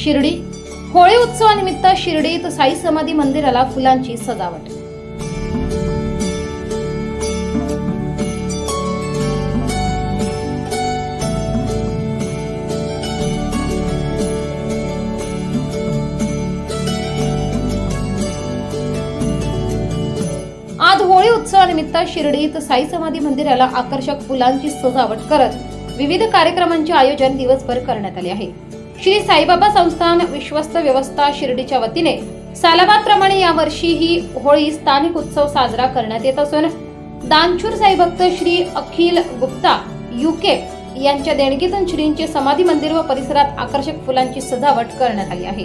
शिर्डी. होळी उत्सवानिमित्त शिर्डीत साई समाधी मंदिराला फुलांची सजावट. आज होळी उत्सवानिमित्त शिर्डीत साई समाधी मंदिराला आकर्षक फुलांची सजावट करत विविध कार्यक्रमांचे आयोजन दिवसभर करण्यात आले आहे. श्री साईबाबा संस्थान विश्वस्त व्यवस्था शिर्डीच्या वतीने सालाबादप्रमाणे यावर्षी ही होळी स्थानिक उत्सव साजरा करण्यात येत असून दानशूर साईभक्त श्री अखिल गुप्ता युके यांच्या देणगीतून श्रींचे समाधी मंदिर व परिसरात आकर्षक फुलांची सजावट करण्यात आली आहे.